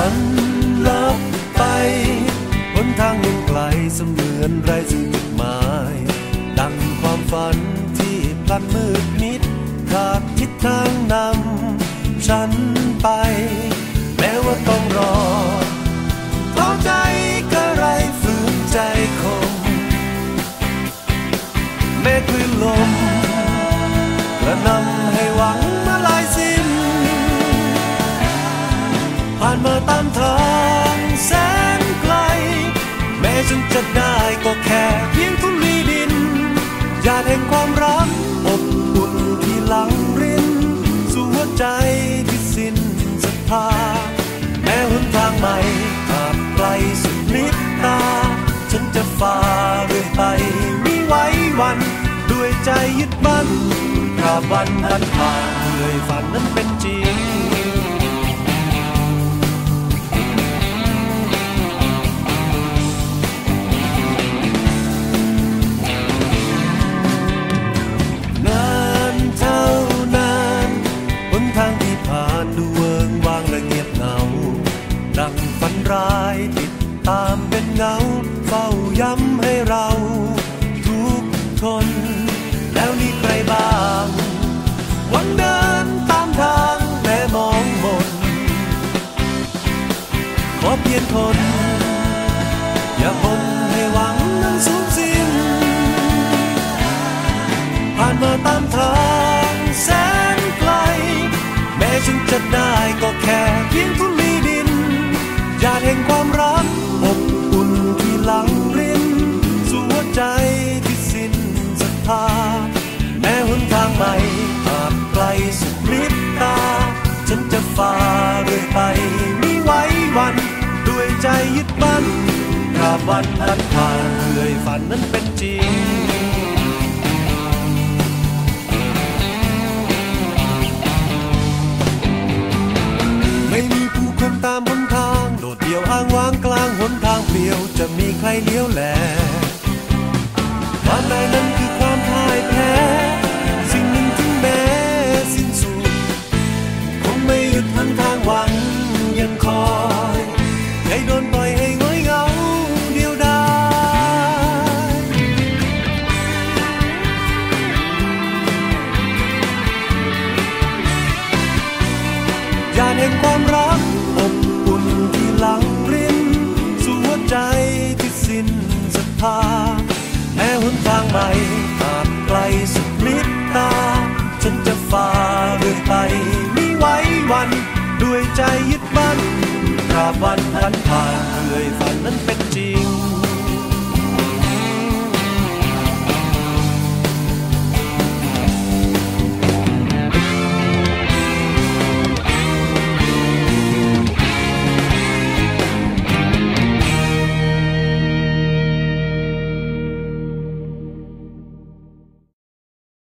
วันลับไปหนทางยังไกลเสมือนไรซึ่งจุดหมาย ดังความฝันที่พลันมืดมิดขาดทิศทางนำฉันไป แม้ว่าต้องรอท้อใจก็ไรฝืนใจคงแม้คลื่นลมกระนำให้หวัง ได้ก็แค่เพียงทุลีดินหยาดแห่งความรักอบอุ่นที่หลังรินสู่หัวใจที่สิ้นศรัทธาแม้หนทางใหม่อาจไกลสุดลิบตา ฉันจะฝ่าเรื่อยไปไม่ไหววัน ด้วยใจยึดมั่นตราบวันนั้นผ่านเลย เฝ้าย้ำให้เราทุกทน แล้วนี่ใครบ้างหวังเดินตามทางแม้มองมน ขอเพียงทน อย่าบนให้หวังนั้นสูญสิ้น ผ่านมาตามทางแสนไกล แม้ฉันจะได้ วันนั้นผ่านเลยฝันนั้นเป็นจริง ไม่มีผู้คนตามหนทาง โดดเดี่ยวอ้างว้างกลางหนทางเปลี่ยว จะมีใครเลี้ยวแล งความรักอบอุ่นที่หลังรินสู่หัวใจที่สิ้นศรัทธาแม้หนทางใหม่อาจไกลสุดลิบตา ฉันจะฝ่าเรื่อยไปไม่ไหววัน ด้วยใจยึดมั่นตราบวันนั้นผ่านเลยฝันนั้นเป็นจริง